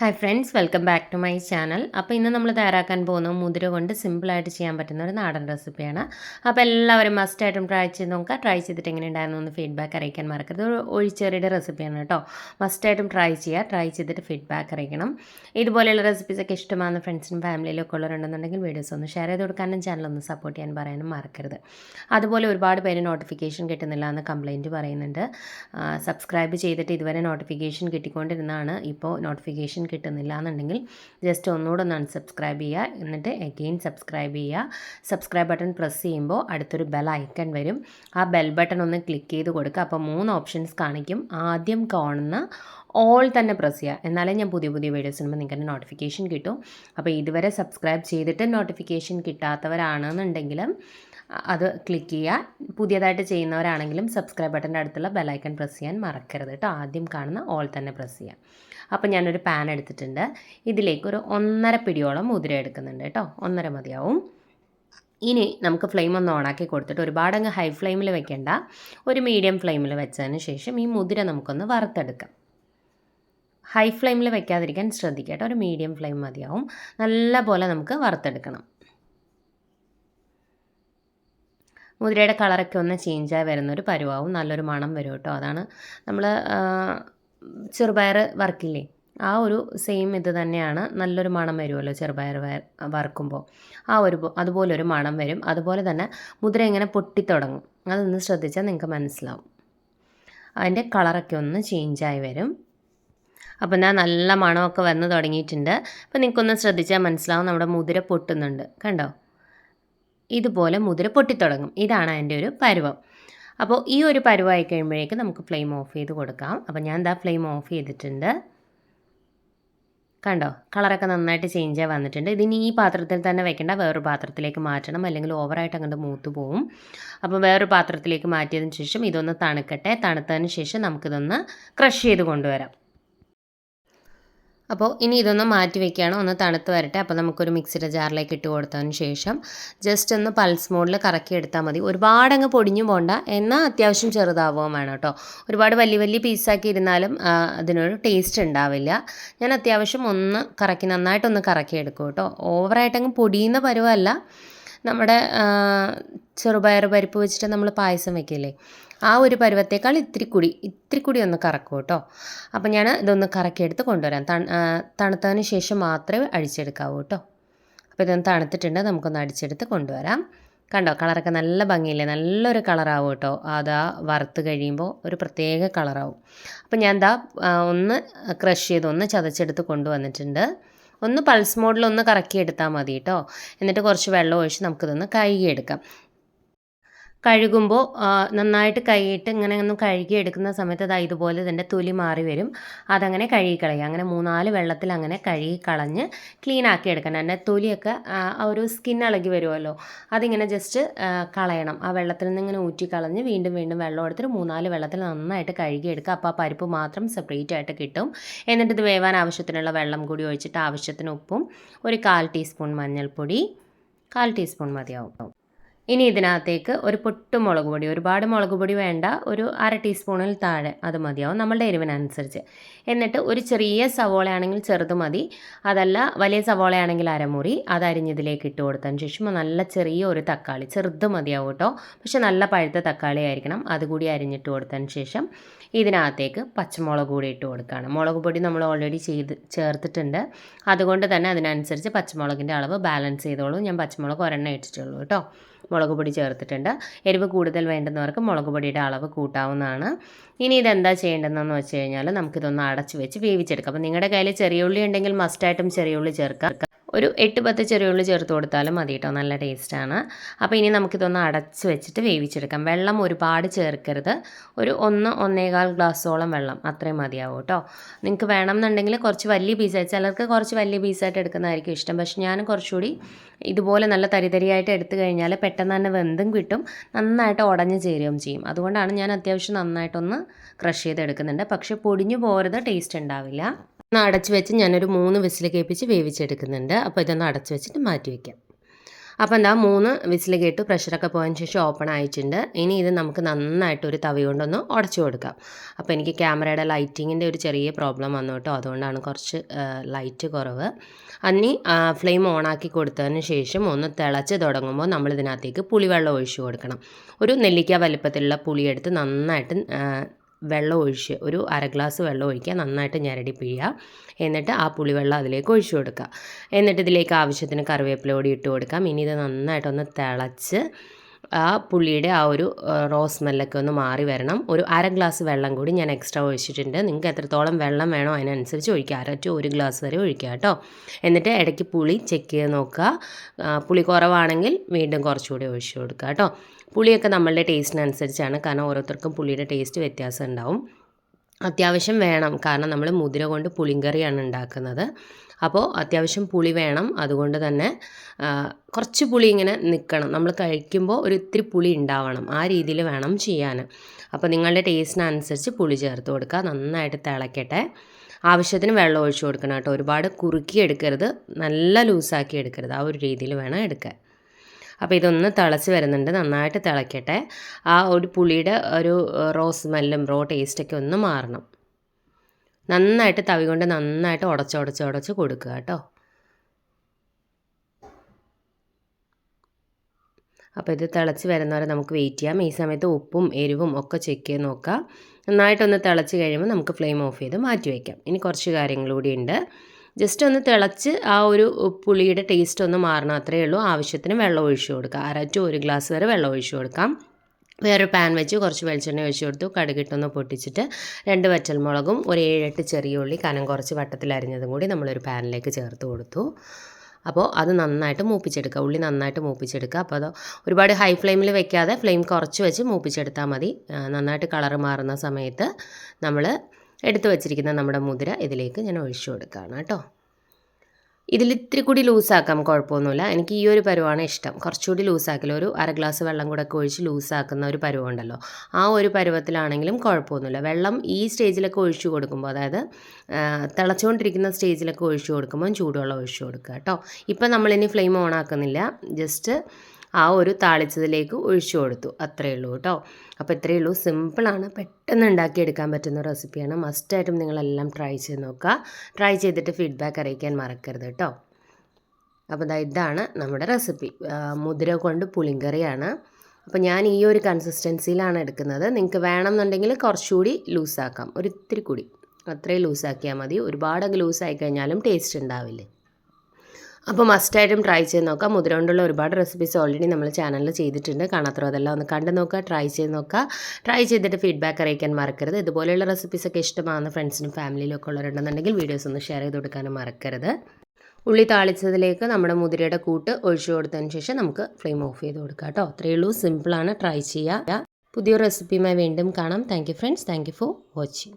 Hi friends welcome back to my channel അപ്പോൾ ഇന്ന് നമ്മൾ തയ്യാറാക്കാൻ പോകുന്ന മുതിര കൊണ്ട് സിമ്പിളായിട്ട് ചെയ്യാൻ പറ്റുന്ന ഒരു നാടൻ റെസിപ്പിയാണ് അപ്പോൾ എല്ലാവരും മസ്റ്റായിട്ടും ട്രൈ ചെയ്ത് നോക്കുക. ട്രൈ ചെയ്തിട്ട് എങ്ങനെ ഉണ്ടായിരുന്നു എന്ന് ഫീഡ്ബാക്ക് അറിയിക്കാൻ മറക്കരുത്. ഒരു ഒഴിച്ചേറിയുടെ റെസിപ്പിയാണ് കേട്ടോ. മസ്റ്റായിട്ടും ട്രൈ ചെയ്യുക. ട്രൈ ചെയ്തിട്ട് ഫീഡ്ബാക്ക് അറിയിക്കണം. ഇതുപോലെയുള്ള റെസിപ്പീസൊക്കെ ഇഷ്ടമാകുന്ന ഫ്രണ്ട്സിനും ഫാമിലിയിലൊക്കെ ഉള്ളവരുണ്ടെന്നുണ്ടെങ്കിൽ വീഡിയോസ് ഒന്ന് ഷെയർ ചെയ്ത് കൊടുക്കാനും ചാനൽ ഒന്ന് സപ്പോർട്ട് ചെയ്യാൻ പറയാനും മറക്കരുത്. അതുപോലെ ഒരുപാട് പേര് നോട്ടിഫിക്കേഷൻ കിട്ടുന്നില്ല എന്ന് കംപ്ലയിന്റ് പറയുന്നുണ്ട്. സബ്സ്ക്രൈബ് ചെയ്തിട്ട് ഇതുവരെ നോട്ടിഫിക്കേഷൻ കിട്ടിക്കൊണ്ടിരുന്നതാണ്. ഇപ്പോൾ നോട്ടിഫിക്കേഷൻ കിട്ടുന്നില്ല എന്നുണ്ടെങ്കിൽ ജസ്റ്റ് ഒന്നുകൂടെ ഒന്ന് അൺസബ്സ്ക്രൈബ് ചെയ്യുക. എന്നിട്ട് എഗെയിൻ സബ്സ്ക്രൈബ് ചെയ്യുക. സബ്സ്ക്രൈബ് ബട്ടൺ പ്രസ് ചെയ്യുമ്പോൾ അടുത്തൊരു ബെൽ ഐക്കൺ വരും. ആ ബെൽ ബട്ടൺ ഒന്ന് ക്ലിക്ക് ചെയ്ത് കൊടുക്കുക. അപ്പോൾ മൂന്ന് ഓപ്ഷൻസ് കാണിക്കും. ആദ്യം കാണുന്ന ഓൾ തന്നെ പ്രസ് ചെയ്യുക. എന്നാലേ ഞാൻ പുതിയ പുതിയ വീഡിയോസ് ഇടുമ്പോൾ നിങ്ങൾക്ക് നോട്ടിഫിക്കേഷൻ കിട്ടും. അപ്പോൾ ഇതുവരെ സബ്സ്ക്രൈബ് ചെയ്തിട്ട് നോട്ടിഫിക്കേഷൻ കിട്ടാത്തവരാണെന്നുണ്ടെങ്കിൽ അത് ക്ലിക്ക് ചെയ്യുക. പുതിയതായിട്ട് ചെയ്യുന്നവരാണെങ്കിലും സബ്സ്ക്രൈബ് ബട്ടന്റെ അടുത്തുള്ള ബെലൈക്കൺ പ്രസ് ചെയ്യാൻ മറക്കരുത് കേട്ടോ. ആദ്യം കാണുന്ന ഓൾ തന്നെ പ്രസ് ചെയ്യാം അപ്പോൾ ഞാനൊരു പാൻ എടുത്തിട്ടുണ്ട്. ഇതിലേക്ക് ഒരു ഒന്നര പിടിയോളം മുതിര എടുക്കുന്നുണ്ട് കേട്ടോ. ഒന്നര മതിയാവും. ഇനി നമുക്ക് ഫ്ലെയിം ഒന്ന് ഓണാക്കി കൊടുത്തിട്ട് ഒരുപാട് അങ്ങ് ഹൈ ഫ്ലെയിമിൽ വെക്കേണ്ട. ഒരു മീഡിയം ഫ്ലെയിമിൽ വെച്ചതിന് ശേഷം ഈ മുതിര നമുക്കൊന്ന് വറുത്തെടുക്കാം. ഹൈ ഫ്ലെയിമിൽ വെക്കാതിരിക്കാൻ ശ്രദ്ധിക്കുക കേട്ടോ. ഒരു മീഡിയം ഫ്ലെയിം മതിയാവും. നല്ല പോലെ നമുക്ക് വറുത്തെടുക്കണം. മുതിരയുടെ കളറൊക്കെ ഒന്ന് ചേഞ്ചായി വരുന്നൊരു പരുവാവും. നല്ലൊരു മണം വരും കേട്ടോ. അതാണ് നമ്മൾ ചെറുപയർ വറുക്കില്ലേ? ആ ഒരു സെയിം ഇത് തന്നെയാണ് നല്ലൊരു മണം വരുമല്ലോ ചെറുപയർ വറുക്കുമ്പോൾ. ആ ഒരു അതുപോലെ ഒരു മണം വരും. അതുപോലെ തന്നെ മുദ്ര ഇങ്ങനെ പൊട്ടിത്തുടങ്ങും. അതൊന്ന് ശ്രദ്ധിച്ചാൽ നിങ്ങൾക്ക് മനസ്സിലാവും. അതിന്റെ കളറൊക്കെ ഒന്ന് ചേഞ്ചായി വരും. അപ്പോൾ ഞാൻ നല്ല മണമൊക്കെ വന്ന് തുടങ്ങിയിട്ടുണ്ട്. അപ്പോൾ നിങ്ങൾക്കൊന്ന് ശ്രദ്ധിച്ചാൽ മനസ്സിലാവും നമ്മുടെ മുതിര പൊട്ടുന്നുണ്ട്. കണ്ടോ? ഇതുപോലെ മുതിര പൊട്ടിത്തുടങ്ങും. ഇതാണ് അതിന്റെ ഒരു പരുവം. അപ്പോൾ ഈ ഒരു പരുവായി കഴിയുമ്പോഴേക്ക് നമുക്ക് ഫ്ലെയിം ഓഫ് ചെയ്ത് കൊടുക്കാം. അപ്പോൾ ഞാൻ എന്താ ഫ്ലെയിം ഓഫ് ചെയ്തിട്ടുണ്ട്. കണ്ടോ? കളറൊക്കെ നന്നായിട്ട് ചേഞ്ച് ആയി വന്നിട്ടുണ്ട്. ഇതിനി ഈ പാത്രത്തിൽ തന്നെ വെക്കേണ്ട. വേറൊരു പാത്രത്തിലേക്ക് മാറ്റണം. അല്ലെങ്കിൽ ഓവറായിട്ട് അങ്ങോട്ട് മൂത്ത് പോവും. അപ്പോൾ വേറൊരു പാത്രത്തിലേക്ക് മാറ്റിയതിന് ശേഷം ഇതൊന്ന് തണുക്കട്ടെ. തണുത്തതിന് ശേഷം നമുക്കിതൊന്ന് ക്രഷ് ചെയ്ത് കൊണ്ടുവരാം. അപ്പോൾ ഇനി ഇതൊന്ന് മാറ്റി വെക്കുകയാണ്. ഒന്ന് തണുത്ത് വരട്ടെ. അപ്പോൾ നമുക്കൊരു മിക്സിയുടെ ജാറിലേക്ക് ഇട്ട് കൊടുത്തതിന് ശേഷം ജസ്റ്റ് ഒന്ന് പൾസ് മോഡിൽ കറക്കി എടുത്താൽ മതി. ഒരുപാട് അങ്ങ് പൊടിഞ്ഞു പോകണ്ട എന്നാൽ അത്യാവശ്യം ചെറുതാവുകയും വേണം കേട്ടോ. ഒരുപാട് വലിയ വലിയ പീസാക്കി ഇരുന്നാലും അതിനൊരു ടേസ്റ്റ് ഉണ്ടാവില്ല. ഞാൻ അത്യാവശ്യം ഒന്ന് കറക്കി നന്നായിട്ടൊന്ന് കറക്കി എടുക്കും കേട്ടോ. ഓവറായിട്ടങ്ങ് പൊടിയുന്ന പരുവല്ല. നമ്മുടെ ചെറുപയർ പരിപ്പ് വെച്ചിട്ട് നമ്മൾ പായസം വെക്കില്ലേ? ആ ഒരു പരുവത്തേക്കാൾ ഇത്തിരി കൂടി ഇത്തിരി കൂടി ഒന്ന് കറക്കും കേട്ടോ. അപ്പോൾ ഞാൻ ഇതൊന്ന് കറക്കിയെടുത്ത് കൊണ്ടുവരാം. തണുത്തതിന് ശേഷം മാത്രമേ അഴിച്ചെടുക്കാവൂ കേട്ടോ. അപ്പോൾ ഇതൊന്ന് തണുത്തിട്ടുണ്ട് നമുക്കൊന്ന് അടിച്ചെടുത്ത് കൊണ്ടുവരാം. കണ്ടോ കളറൊക്കെ നല്ല ഭംഗിയില്ലേ? നല്ലൊരു കളറാവും കേട്ടോ. അതാ വറുത്ത് കഴിയുമ്പോൾ ഒരു പ്രത്യേക കളറാവും. അപ്പോൾ ഞാൻ എന്താ ഒന്ന് ക്രഷ് ചെയ്ത് ഒന്ന് ചതച്ചെടുത്ത് കൊണ്ടുവന്നിട്ടുണ്ട്. ഒന്ന് പൾസ് മോഡിൽ ഒന്ന് കറക്കി എടുത്താൽ മതി കേട്ടോ. എന്നിട്ട് കുറച്ച് വെള്ളം ഒഴിച്ച് നമുക്കിതൊന്ന് കഴുകിയെടുക്കാം. കഴുകുമ്പോൾ നന്നായിട്ട് കൈയിട്ട് ഇങ്ങനെ ഒന്ന് കഴുകി എടുക്കുന്ന സമയത്ത് അത് ഇതുപോലെ തന്നെ തൊലി മാറി വരും. അതങ്ങനെ കഴുകി കളയുക അങ്ങനെ മൂന്നാൽ വെള്ളത്തിൽ അങ്ങനെ കഴുകി കളഞ്ഞ് ക്ലീൻ ആക്കി എടുക്കണം. എന്റെ തൊലിയൊക്കെ ആ ഒരു സ്കിൻ ഇളകി വരുമല്ലോ അതിങ്ങനെ ജസ്റ്റ് കളയണം. ആ വെള്ളത്തിൽ നിന്ന് ഇങ്ങനെ ഊറ്റി കളഞ്ഞ് വീണ്ടും വീണ്ടും വെള്ളം എടുത്തിട്ട് മൂന്നാൽ വെള്ളത്തിൽ നന്നായിട്ട് കഴുകി എടുക്കുക. അപ്പോൾ ആ പരിപ്പ് മാത്രം സെപ്പറേറ്റ് ആയിട്ട് കിട്ടും. എന്നിട്ട് ഇത് വേവാൻ ആവശ്യത്തിനുള്ള വെള്ളം കൂടി ഒഴിച്ചിട്ട് ആവശ്യത്തിന് ഉപ്പും ഒരു കാൽ ടീസ്പൂൺ മഞ്ഞൾപ്പൊടി കാൽ ടീസ്പൂൺ മതിയാവും. ഇനി ഇതിനകത്തേക്ക് ഒരു പൊട്ടു മുളക് പൊടി ഒരുപാട് മുളക് പൊടി വേണ്ട ഒരു അര ടീസ്പൂണിൽ താഴെ അത് മതിയാവും നമ്മളുടെ എരിവിനനുസരിച്ച്. എന്നിട്ട് ഒരു ചെറിയ സവോളയാണെങ്കിൽ ചെറുത് മതി അതല്ല വലിയ സവോളയാണെങ്കിൽ അരമുറി അത് അരിഞ്ഞതിലേക്ക് ഇട്ട് കൊടുത്തതിന് ശേഷം നല്ല ചെറിയ ഒരു തക്കാളി ചെറുത് മതിയാവും കേട്ടോ പക്ഷെ നല്ല പഴുത്ത തക്കാളി ആയിരിക്കണം അതുകൂടി അരിഞ്ഞിട്ട് കൊടുത്തതിന് ശേഷം ഇതിനകത്തേക്ക് പച്ചമുളക് കൂടി ഇട്ട് കൊടുക്കുകയാണ്. മുളക് പൊടി നമ്മൾ ഓൾറെഡി ചെയ്ത് ചേർത്തിട്ടുണ്ട് അതുകൊണ്ട് തന്നെ അതിനനുസരിച്ച് പച്ചമുളകിന്റെ അളവ് ബാലൻസ് ചെയ്തോളൂ. ഞാൻ പച്ചമുളക് ഒരെണ്ണം ഇട്ടിട്ടുള്ളൂ കേട്ടോ. മുളക് പൊടി ചേർത്തിട്ടുണ്ട്. എരിവ് കൂടുതൽ വേണ്ടുന്നവർക്ക് മുളക് പൊടിയുടെ അളവ് കൂട്ടാവുന്നതാണ്. ഇനി ഇതെന്താ ചെയ്യേണ്ടതെന്ന് വെച്ച് കഴിഞ്ഞാൽ നമുക്കിതൊന്ന് അടച്ച് വെച്ച് വേവിച്ചെടുക്കാം. അപ്പോൾ നിങ്ങളുടെ കയ്യിൽ ചെറിയ ഉള്ളി ഉണ്ടെങ്കിൽ മസ്റ്റായിട്ടും ചെറിയ ഉള്ളി ചേർക്കാം. ഒരു എട്ട് പത്ത് ചെറിയുള്ളി ചേർത്ത് കൊടുത്താലും മതി കേട്ടോ നല്ല ടേസ്റ്റാണ് അപ്പോൾ ഇനി നമുക്കിതൊന്ന് അടച്ച് വെച്ചിട്ട് വേവിച്ചെടുക്കാം. വെള്ളം ഒരുപാട് ചേർക്കരുത്. ഒരു ഒന്ന് ഒന്നേകാൽ ഗ്ലാസ്സോളം വെള്ളം അത്രയും മതിയാവും കേട്ടോ നിങ്ങൾക്ക് വേണമെന്നുണ്ടെങ്കിൽ കുറച്ച് വലിയ പീസ് ചിലർക്ക് കുറച്ച് വലിയ പീസായിട്ട് എടുക്കുന്നതായിരിക്കും ഇഷ്ടം. പക്ഷെ ഞാൻ കുറച്ചുകൂടി ഇതുപോലെ നല്ല തരിതരിയായിട്ട് എടുത്തു കഴിഞ്ഞാൽ പെട്ടെന്ന് തന്നെ വെന്തും കിട്ടും. നന്നായിട്ട് ഉടഞ്ഞു ചേരുകയും ചെയ്യും. അതുകൊണ്ടാണ് ഞാൻ അത്യാവശ്യം നന്നായിട്ടൊന്ന് ക്രഷ് ചെയ്തെടുക്കുന്നുണ്ട്. പക്ഷേ പൊടിഞ്ഞു പോരുത് ടേസ്റ്റ് ഉണ്ടാവില്ല. ഒന്ന് അടച്ച് വെച്ച് ഞാനൊരു മൂന്ന് വിസിൽ കേൾപ്പിച്ച് വേവിച്ചെടുക്കുന്നുണ്ട്. അപ്പോൾ ഇതൊന്ന് അടച്ച് വെച്ചിട്ട് മാറ്റി വയ്ക്കാം അപ്പോൾ എന്താ മൂന്ന് വിസിൽ കേട്ടു പ്രഷറൊക്കെ പോയതിന് ശേഷം ഓപ്പൺ ആയിട്ടുണ്ട്. ഇനി ഇത് നമുക്ക് നന്നായിട്ട് ഒരു തവി കൊണ്ടൊന്ന് ഉടച്ചു കൊടുക്കാം. അപ്പോൾ എനിക്ക് ക്യാമറയുടെ ലൈറ്റിങ്ങിന്റെ ഒരു ചെറിയ പ്രോബ്ലം വന്നു കേട്ടോ. അതുകൊണ്ടാണ് കുറച്ച് ലൈറ്റ് കുറവ്. അന്നി ഫ്ലെയിം ഓണാക്കി കൊടുത്തതിന് ശേഷം ഒന്ന് തിളച്ച് തുടങ്ങുമ്പോൾ നമ്മൾ ഇതിനകത്തേക്ക് പുളിവെള്ളം ഒഴിച്ചു കൊടുക്കണം. ഒരു നെല്ലിക്ക വലിപ്പത്തിലുള്ള പുളിയെടുത്ത് നന്നായിട്ട് വെള്ളം ഒഴിച്ച് ഒരു അര ഗ്ലാസ് വെള്ളം ഒഴിക്കുക നന്നായിട്ട് ഞരടി പിഴിയുക. എന്നിട്ട് ആ പുളിവെള്ളം അതിലേക്ക് ഒഴിച്ചു കൊടുക്കുക. എന്നിട്ട് ഇതിലേക്ക് ആവശ്യത്തിന് കറിവേപ്പില കൂടി ഇട്ട് കൊടുക്കാം. ഇനി ഇത് നന്നായിട്ടൊന്ന് തിളച്ച് ആ പുളിയുടെ ആ ഒരു റോ സ്മെല്ലൊക്കെ ഒന്ന് മാറി വരണം. ഒരു അര ഗ്ലാസ് വെള്ളം കൂടി ഞാൻ എക്സ്ട്രാ ഒഴിച്ചിട്ടുണ്ട്. നിങ്ങൾക്ക് എത്രത്തോളം വെള്ളം വേണോ അതിനനുസരിച്ച് ഒഴിക്കുക. അര ടു ഒരു ഗ്ലാസ് വരെ ഒഴിക്കുക കേട്ടോ. എന്നിട്ട് ഇടയ്ക്ക് പുളി ചെക്ക് ചെയ്ത് നോക്കുക. പുളി കുറവാണെങ്കിൽ വീണ്ടും കുറച്ചുകൂടി ഒഴിച്ചു കൊടുക്കുക കേട്ടോ. പുളിയൊക്കെ നമ്മളുടെ ടേസ്റ്റിനനുസരിച്ചാണ്. കാരണം ഓരോരുത്തർക്കും പുളിയുടെ ടേസ്റ്റ് വ്യത്യാസം ഉണ്ടാവും. അത്യാവശ്യം വേണം. കാരണം നമ്മൾ മുതിര കൊണ്ട് പുളിങ്കറിയാണ് ഉണ്ടാക്കുന്നത്. അപ്പോൾ അത്യാവശ്യം പുളി വേണം. അതുകൊണ്ട് തന്നെ കുറച്ച് പുളി ഇങ്ങനെ നിൽക്കണം നമ്മൾ കഴിക്കുമ്പോൾ ഒരു ഇത്തിരി പുളി ഉണ്ടാവണം. ആ രീതിയിൽ വേണം ചെയ്യാൻ. അപ്പോൾ നിങ്ങളുടെ ടേസ്റ്റിനനുസരിച്ച് പുളി ചേർത്ത് കൊടുക്കുക. നന്നായിട്ട് തിളക്കട്ടെ. ആവശ്യത്തിന് വെള്ളം ഒഴിച്ചു കൊടുക്കണം കേട്ടോ. ഒരുപാട് കുറുക്കി എടുക്കരുത്. നല്ല ലൂസാക്കി എടുക്കരുത്. ആ ഒരു രീതിയിൽ വേണം എടുക്കാൻ. അപ്പോൾ ഇതൊന്ന് തിളച്ച് വരുന്നുണ്ട്. നന്നായിട്ട് തിളയ്ക്കട്ടെ ആ ഒരു പുളിയുടെ ഒരു റോ സ്മെല്ലും റോ ടേസ്റ്റൊക്കെ ഒന്ന് മാറണം. നന്നായിട്ട് തവി കൊണ്ട് നന്നായിട്ട് ഉടച്ച് ഉടച്ച് ഉടച്ച് കൊടുക്കുക കേട്ടോ. അപ്പോൾ ഇത് തിളച്ച് വരുന്നവരെ നമുക്ക് വെയിറ്റ് ചെയ്യാം. ഈ സമയത്ത് ഉപ്പും എരിവും ഒക്കെ ചെക്ക് ചെയ്ത് നോക്കാം. നന്നായിട്ടൊന്ന് തിളച്ച് കഴിയുമ്പോൾ നമുക്ക് ഫ്ലെയിം ഓഫ് ചെയ്ത് മാറ്റി വയ്ക്കാം. ഇനി കുറച്ച് കാര്യങ്ങൾ കൂടി ഉണ്ട്. ജസ്റ്റ് ഒന്ന് തിളച്ച് ആ ഒരു പുളിയുടെ ടേസ്റ്റ് ഒന്ന് മാറണം. അത്രയേ ഉള്ളൂ. ആവശ്യത്തിന് വെള്ളം ഒഴിച്ചു കൊടുക്കുക അര ടു ഒരു ഗ്ലാസ് വരെ വെള്ളം ഒഴിച്ചു കൊടുക്കാം. വേറൊരു പാൻ വെച്ച് കുറച്ച് വെളിച്ചെണ്ണ ഒഴിച്ചു കൊടുത്തു. കടുകിട്ടൊന്ന് പൊട്ടിച്ചിട്ട് രണ്ട് വറ്റൽമുളകും ഒരു ഏഴെട്ട് ചെറിയ ഉള്ളി കനം കുറച്ച് വട്ടത്തിൽ അരിഞ്ഞതും കൂടി നമ്മളൊരു പാനിലേക്ക് ചേർത്ത് കൊടുത്തു. അപ്പോൾ അത് നന്നായിട്ട് മൂപ്പിച്ചെടുക്കുക. ഉള്ളി നന്നായിട്ട് മൂപ്പിച്ചെടുക്കുക. അപ്പോൾ അത് ഒരുപാട് ഹൈ ഫ്ലെയിമിൽ വെക്കാതെ ഫ്ലെയിം കുറച്ച് വെച്ച് മൂപ്പിച്ചെടുത്താൽ മതി. നന്നായിട്ട് കളറ് മാറുന്ന സമയത്ത് നമ്മൾ എടുത്തു വച്ചിരിക്കുന്ന നമ്മുടെ മുതിര ഇതിലേക്ക് ഞാൻ ഒഴിച്ചു കൊടുക്കുകയാണ് കേട്ടോ. ഇതിൽ ഇത്തിരി കൂടി ലൂസാക്കാം കുഴപ്പമൊന്നുമില്ല. എനിക്ക് ഈ ഒരു പരുവാണ് ഇഷ്ടം. കുറച്ചുകൂടി ലൂസാക്കില്ല. ഒരു അര ഗ്ലാസ് വെള്ളം കൂടെ ഒക്കെ ഒഴിച്ച് ലൂസാക്കുന്ന ഒരു പരുവുണ്ടല്ലോ. ആ ഒരു പരുവത്തിലാണെങ്കിലും കുഴപ്പമൊന്നുമില്ല. വെള്ളം ഈ സ്റ്റേജിലൊക്കെ ഒഴിച്ചു കൊടുക്കുമ്പോൾ അതായത് തിളച്ചുകൊണ്ടിരിക്കുന്ന സ്റ്റേജിലൊക്കെ ഒഴിച്ചു കൊടുക്കുമ്പോൾ ചൂടുവെള്ളം ഒഴിച്ചു കൊടുക്കുക കേട്ടോ. ഇപ്പം നമ്മളിനി ഫ്ലെയിം ഓൺ ആക്കുന്നില്ല. ജസ്റ്റ് ആ ഒരു താളിച്ചതിലേക്ക് ഒഴിച്ചു കൊടുത്തു. അത്രയേ ഉള്ളൂ കേട്ടോ. അപ്പോൾ ഇത്രയേ ഉള്ളൂ. സിമ്പിളാണ് പെട്ടെന്ന് ഉണ്ടാക്കിയെടുക്കാൻ പറ്റുന്ന റെസിപ്പിയാണ് മസ്റ്റായിട്ടും നിങ്ങളെല്ലാം ട്രൈ ചെയ്ത് നോക്കുക. ട്രൈ ചെയ്തിട്ട് ഫീഡ്ബാക്ക് അറിയിക്കാൻ മറക്കരുത് കേട്ടോ. അപ്പോൾ ഇതാ ഇതാണ് നമ്മുടെ റെസിപ്പി മുതിര കൊണ്ട് പുളിങ്കറിയാണ്. അപ്പോൾ ഞാൻ ഈ ഒരു കൺസിസ്റ്റൻസിയിലാണ് എടുക്കുന്നത്. നിങ്ങൾക്ക് വേണമെന്നുണ്ടെങ്കിൽ കുറച്ചുകൂടി ലൂസാക്കാം ഒരു ഇത്തിരി കൂടി. അത്രയും ലൂസാക്കിയാൽ മതി. ഒരുപാട് ലൂസായി കഴിഞ്ഞാലും ടേസ്റ്റ് ഉണ്ടാവില്ലേ? അപ്പോൾ മസ്റ്റായിട്ടും ട്രൈ ചെയ്ത് നോക്കാം. മുതിര കൊണ്ടുള്ള ഒരുപാട് റെസിപ്പീസ് ഓൾറെഡി നമ്മൾ ചാനലിൽ ചെയ്തിട്ടുണ്ട്. കാണാത്തോ അതെല്ലാം ഒന്ന് കണ്ടു നോക്കുക ട്രൈ ചെയ്ത് നോക്കുക. ട്രൈ ചെയ്തിട്ട് ഫീഡ്ബാക്ക് അറിയിക്കാൻ മറക്കരുത്. ഇതുപോലെയുള്ള റെസിപ്പീസൊക്കെ ഇഷ്ടമാകുന്ന ഫ്രണ്ട്സിനും ഫാമിലിയിലും ഒക്കെ ഉള്ളവരുണ്ടെന്നുണ്ടെങ്കിൽ വീഡിയോസ് ഒന്ന് ഷെയർ ചെയ്ത് കൊടുക്കാനും മറക്കരുത്. ഉള്ളി താളിച്ചതിലേക്ക് നമ്മുടെ മുതിരയുടെ കൂട്ട് ഒഴിച്ചു കൊടുത്തതിന് ശേഷം നമുക്ക് ഫ്ലെയിം ഓഫ് ചെയ്ത് കൊടുക്കാം കേട്ടോ. അത്രയേ ഉള്ളൂ. സിമ്പിളാണ് ട്രൈ ചെയ്യുക പുതിയ റെസിപ്പിയുമായി വീണ്ടും കാണാം. Thank friends thank for watching